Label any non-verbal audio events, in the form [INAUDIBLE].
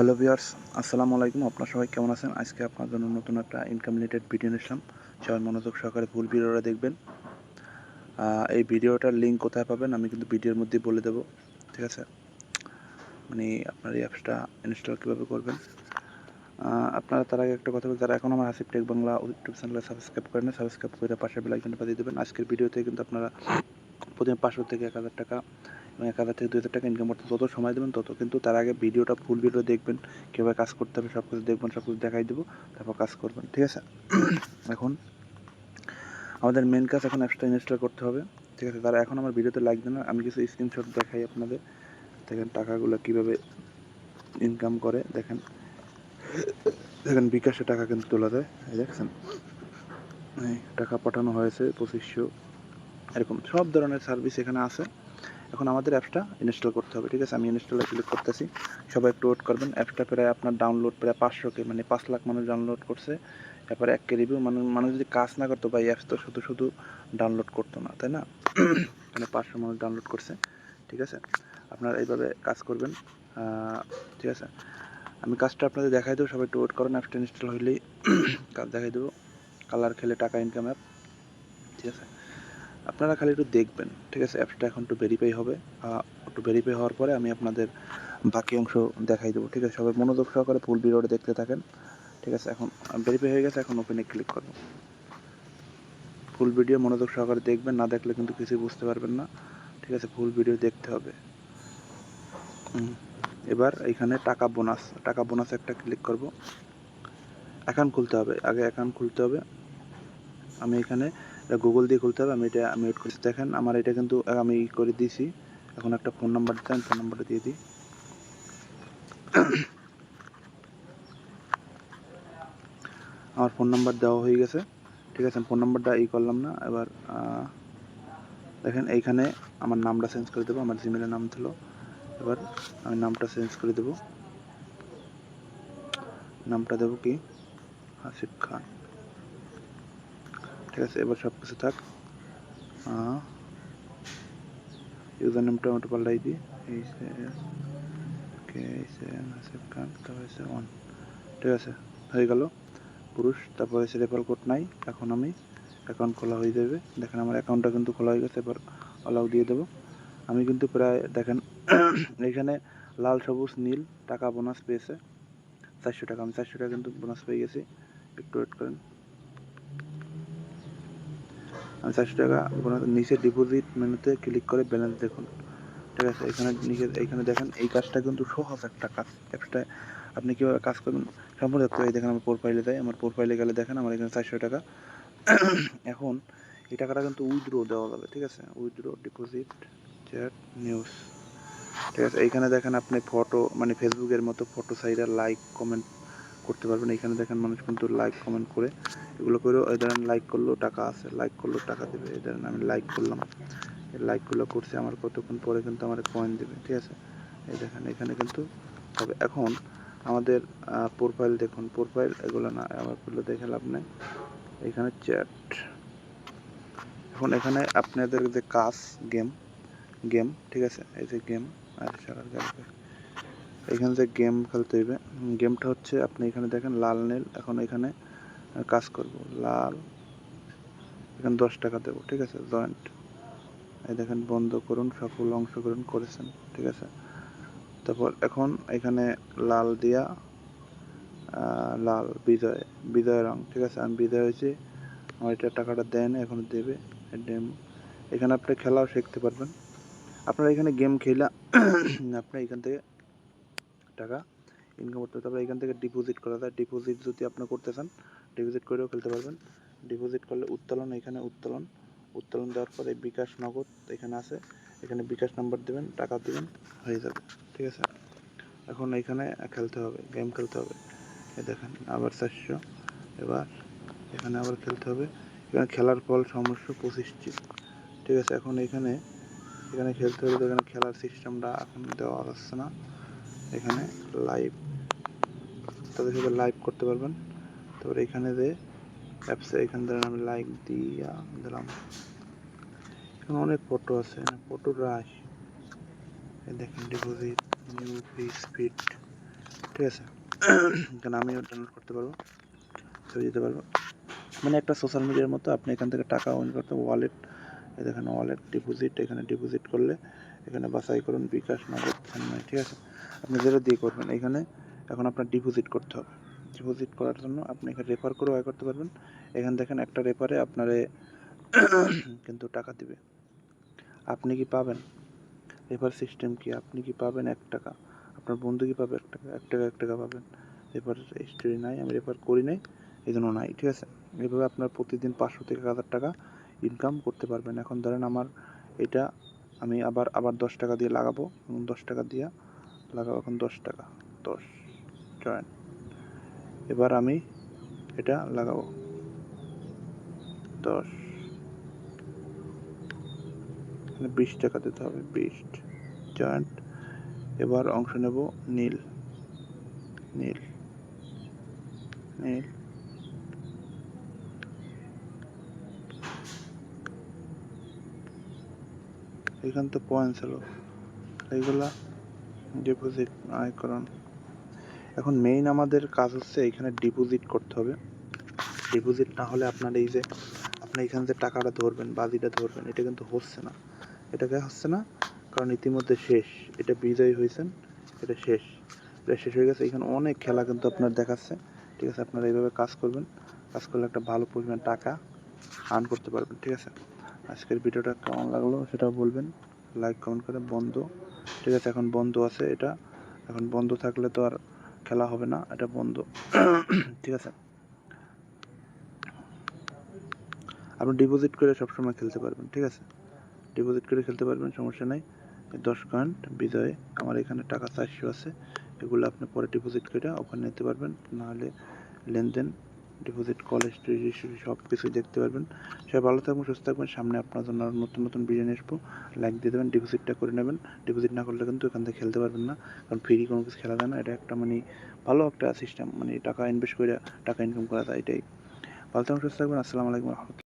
Hello viewers, আসসালামু আলাইকুম। আপনার সবাই কেমন আছেন? আজকে আপনার জন্য নতুন একটা ইনকাম রিলেটেড ভিডিও নিয়ে আসলাম। সবাই মনোযোগ সহকারে ফুল ভিডিওটা দেখবেন। এই ভিডিওটার লিঙ্ক কোথায় পাবেন আমি কিন্তু ভিডিওর মধ্যেই বলে দেবো। ঠিক আছে? মানে আপনার এই অ্যাপসটা ইনস্টল কীভাবে করবেন? আপনারা তার আগে একটা কথা বলি যারা এখন আমার হাসিব টেক বাংলা ইউটিউব চ্যানেলে সাবস্ক্রাইব করেন না সাবস্ক্রাইব করে পাশে বেলাইকনটা বাজিয়ে দেবেন। আজকের ভিডিওতে কিন্তু আপনারা প্রথমে পাঁচশো থেকে এক হাজার টাকা এবং এক হাজার থেকে দুই হাজার টাকা ইনকাম করতে যত সময় দেবেন, তত কিন্তু তার আগে ভিডিওটা ফুল ভিডিও দেখবেন, কীভাবে কাজ করতে হবে সব কিছু দেখবেন সব কিছু দেখাই দেবো, তারপর কাজ করবেন, ঠিক আছে? [CLEARS THROAT] এখন আমাদের মেন কাজ এখন অ্যাপসটা ইনস্টল করতে হবে, ঠিক আছে? তারা এখন আমার ভিডিওতে দেন না আমি কিছু স্ক্রিনশট দেখাই আপনাদের। দেখেন টাকাগুলো কীভাবে ইনকাম করে, দেখেন। দেখেন বিকাশে টাকা কিন্তু তোলা যায় দেখছেন? টাকা পাঠানো হয়েছে পঁচিশশো, এরকম সব ধরনের সার্ভিস এখানে আছে। এখন আমাদের অ্যাপসটা ইনস্টল করতে হবে, ঠিক আছে? আমি ইনস্টলে ক্লিক করতেছি। সবাই একটু ওয়েট করবেন। অ্যাপসটা প্রায় আপনার ডাউনলোড প্রায় পাঁচশো কে মানে পাঁচ লাখ মানুষ ডাউনলোড করছে। এরপরে এক রিভিউ মানুষ মানুষ যদি কাজ না করতো বা এই অ্যাপস তো শুধু শুধু ডাউনলোড করতো না, তাই না? [CLEARS THROAT] মানে পাঁচশো মানুষ ডাউনলোড করছে, ঠিক আছে? আপনারা এইভাবে কাজ করবেন ঠিক আছে? আমি কাজটা আপনাদের দেখাই দেবো, সবাই একটু ওয়েট করেন অ্যাপসটা ইনস্টল হইলেই [CLEARS THROAT] কাজ দেখাই দেবো। কালার খেলে টাকা ইনকাম অ্যাপ ঠিক আছে? আপনারা খালি একটু দেখবেন, ঠিক আছে? অ্যাপসটা এখন একটু ভেরিফাই হবে। একটু ভেরিফাই হওয়ার পরে আমি আপনাদের বাকি অংশ দেখাই দেবো, ঠিক আছে? সবাই মনোযোগ সহকারে ফুল ভিডিওটা দেখতে থাকেন, ঠিক আছে? এখন ভেরিফাই হয়ে গেছে, এখন ওপেনে ক্লিক করব ফুল ভিডিও মনোযোগ সহকারে দেখবেন, না দেখলে কিন্তু কিছুই বুঝতে পারবেন না, ঠিক আছে? ফুল ভিডিও দেখতে হবে। এবার এখানে টাকা বোনাস টাকা বোনাস একটা ক্লিক করব। অ্যাকাউন্ট খুলতে হবে, আগে অ্যাকাউন্ট খুলতে হবে। আমি এখানে গুগল দিয়ে খুলতে হবে, আমি এটা, আমি ওয়েট করছি। দেখেন, আমার এটা কিন্তু আমি ই করে দিয়েছি। এখন একটা ফোন নাম্বার দিতে ফোন নাম্বারটা দিয়ে দিই। আমার ফোন নাম্বার দেওয়া হয়ে গেছে। ঠিক আছে ফোন নাম্বারটা ই করলাম না, এবার দেখেন, এইখানে আমার নামটা চেঞ্জ করে দেবো, আমার জিমেলের নাম ছিল। এবার আমি নামটা চেঞ্জ করে দেবো। নামটা দেবো কি? হাসিফ খান। ঠিক আছে, এবার সব কিছু থাক। ইউজার নেমটা ওটা পাল্টাই দিই। এই কে হাসিফ খান, তারপর হচ্ছে ওয়ান। ঠিক আছে, হয়ে গেল। পুরুষ, তারপর হচ্ছে রেফার কোড নাই, এখন আমি অ্যাকাউন্ট খোলা হয়ে যাবে। দেখেন আমার অ্যাকাউন্টটা কিন্তু খোলা হয়ে গেছে, এবার অলাউ দিয়ে দেবো। আমি কিন্তু প্রায়, দেখেন, [COUGHS] এখানে লাল, সবুজ, নীল টাকা বোনাস পেয়েছে। চারশো টাকা, আমি চারশো টাকা কিন্তু বোনাস পেয়ে গেছি। একটু ওয়েট করেন। আমি চারশো টাকা নিচে ডিপোজিট মেনুতে ক্লিক করে ব্যালেন্স দেখুন। ঠিক আছে, এখানে নিচে এইখানে দেখেন, এই কাজটা কিন্তু সহজ একটা কাজ। অ্যাপসটায় আপনি কীভাবে কাজ করবেন? সম্পূর্ণ দেখতে এই দেখেন, আমার প্রোফাইলে যায় আমার প্রোফাইলে গেলে দেখেন, আমার এখানে চারশো টাকা। এখন এই টাকাটা কিন্তু উইথড্র দেওয়া যাবে, ঠিক আছে? উইথড্র ডিপোজিট চ্যাট নিউজ ঠিক আছে, এইখানে দেখেন, আপনি ফটো মানে ফেসবুকের মতো ফটো সাইডে লাইক কমেন্ট করতে পারবেন। এখানে দেখেন মানুষ কিন্তু লাইক কমেন্ট করে এগুলো করেও, এই ধরেন লাইক করলেও টাকা আছে লাইক করলেও টাকা দেবে। এই ধরেন আমি লাইক করলাম। লাইকগুলো করছে আমার কতক্ষণ পরে কিন্তু আমার কয়েন দেবে, ঠিক আছে? এই দেখেন, এখানে কিন্তু হবে এখন আমাদের প্রোফাইল দেখুন। প্রোফাইল এগুলো না, আমার খুলে দেখে লাভ নেই। এখানে চ্যাট এখন এখানে আপনাদের যে কাজ গেম গেম ঠিক আছে? এই যে গেম আর গেমটা এখানে যে গেম খেলতে হইবে। গেমটা হচ্ছে, আপনি এখানে দেখেন, লাল, নীল। এখন এখানে কাজ করব। লাল, এখানে দশ টাকা দেবো, ঠিক আছে? জয়েন্ট। এই দেখেন, বন্ধ করুন সফল অংশগ্রহণ করেছেন, ঠিক আছে? তারপর এখন এখানে লাল দিয়া লাল, বিজয় বিজয় রং, ঠিক আছে? আমি বিজয় হয়েছি, আমার এটা টাকাটা দেন, এখন দেবে ডেম এখানে আপনি খেলাও শিখতে পারবেন। আপনারা এখানে গেম খেলা, [CLEARS THROAT] আপনি এখান থেকে টাকা ইনকাম করতে হবে। তারপরে এখান থেকে ডিপোজিট করা। যায় ডিপোজিট যদি আপনি করতে চান ডিপোজিট করেও খেলতে পারবেন। ডিপোজিট করলে উত্তোলন, এখানে উত্তোলন। উত্তোলন দেওয়ার পরে বিকাশ নগদ এখানে আছে। এখানে বিকাশ নাম্বার দেবেন, টাকা দেবেন, হয়ে যাবে। ঠিক আছে? এখন এখানে খেলতে হবে গেম খেলতে হবে। এই দেখেন, আবার চারশো। এবার এখানে আবার খেলতে হবে। এখানে খেলার ফল সমস্যা পঁচিশটি ঠিক আছে? এখন এখানে এখানে খেলতে তো এখানে খেলার সিস্টেমটা এখন দেওয়া যাচ্ছে না। এখানে লাইভ তাদের সাথে লাইভ করতে পারবেন। তারপরে এখানে যে অ্যাপসে এখান থেকে আমি লাইক দিয়া দিলাম। এখানে অনেক ফটো আছে ফটো রাশ এই দেখেন ডিপোজিট নিউ ফি স্পিড ঠিক আছে? এখানে আমিও ডাউনলোড করতে পারব, ছবি দিতে পারব। মানে একটা সোশ্যাল মিডিয়ার মতো আপনি এখান থেকে টাকা অন করতে ওয়ালেট এখানে ওয়ালেট ডিপোজিট এখানে ডিপোজিট করলে এখানে বাছাই করুন বিকাশ, নগদ ঠিক আছে? আপনি যেটা দিয়ে করবেন। এখানে এখন আপনার ডিপোজিট করতে হবে। ডিপোজিট করার জন্য আপনি এখানে রেফার করে আয় করতে পারবেন। এখানে দেখেন একটা রেফারে আপনারে [COUGHS] কিন্তু টাকা দিবে। আপনি কি পাবেন? রেফার সিস্টেম কি? আপনি কি পাবেন এক টাকা? আপনার বন্ধু কি পাবে এক টাকা? এক টাকা এক টাকা পাবেন। রেফার হিস্ট্রি নাই, আমি রেফার করি নাই এই জন্য নাই, ঠিক আছে? এভাবে আপনার প্রতিদিন পাঁচশো থেকে হাজার টাকা ইনকাম করতে পারবেন। এখন ধরেন আমার এটা আমি আবার আবার দশ টাকা দিয়ে লাগাবো এবং দশ টাকা দিয়ে লাগাবো এখন দশ টাকা, দশ জয়েন এবার আমি এটা লাগাবো। দশ। বিশ টাকা দিতে হবে, বিশ। জয়েন্ট এবার অংশ নেব নীল। নীল। নীল। এখান তো পয়েন্ট ছিল এইগুলা ডিপোজিট আয়করণ এখন মেইন আমাদের কাজ হচ্ছে এখানে ডিপোজিট করতে হবে। ডিপোজিট না হলে আপনার এই যে, আপনি এখান থেকে টাকাটা ধরবেন, বাজিটা ধরবেন, এটা কিন্তু হচ্ছে না। এটাকে হচ্ছে না, কারণ ইতিমধ্যে শেষ। এটা বিজয়ী হয়েছেন, এটা শেষ। এটা শেষ হয়ে গেছে। এখানে অনেক খেলা কিন্তু আপনার দেখাচ্ছে। ঠিক আছে, আপনারা এইভাবে কাজ করবেন। কাজ করলে একটা ভালো পরিমাণ টাকা আর্ন করতে পারবেন। ঠিক আছে? আজকের ভিডিওটা কেমন লাগল সেটাও বলবেন। লাইক কমেন্ট করে বন্ধ। ঠিক আছে, এখন বন্ধ আছে এটা। এখন বন্ধ থাকলে তো আর খেলা হবে না, এটা বন্ধ। [CLEARS THROAT] ঠিক আছে। আপনি ডিপোজিট করে সবসময় খেলতে পারবেন, ঠিক আছে? ডিপোজিট করে খেলতে পারবেন, সমস্যা নাই। দশ পয়েন্ট বিজয়ে আমার এখানে টাকা চারশো আছে, এগুলো আপনি পরে ডিপোজিট করে ওখানে নিতে পারবেন, নাহলে লেনদেন ডিপোজিট কল হিস্ট্রি সব কিছুই দেখতে পারবেন। সবাই ভালো থাকবেন, সুস্থ থাকবেন। সামনে আপনার জন্য আরও নতুন নতুন বিরিয়ানি আসব। লাইক দিয়ে দেবেন ডিপোজিটটা করে নেবেন। ডিপোজিট না করলে কিন্তু এখান থেকে খেলতে পারবেন না। কারণ ফ্রি কোনো কিছু খেলা যায় না। এটা একটা মানে ভালো একটা সিস্টেম মানে টাকা ইনভেস্ট করে টাকা ইনকাম করা যায় এটাই। ভালো থাকবেন, সুস্থ থাকবেন। আসসালামু আলাইকুম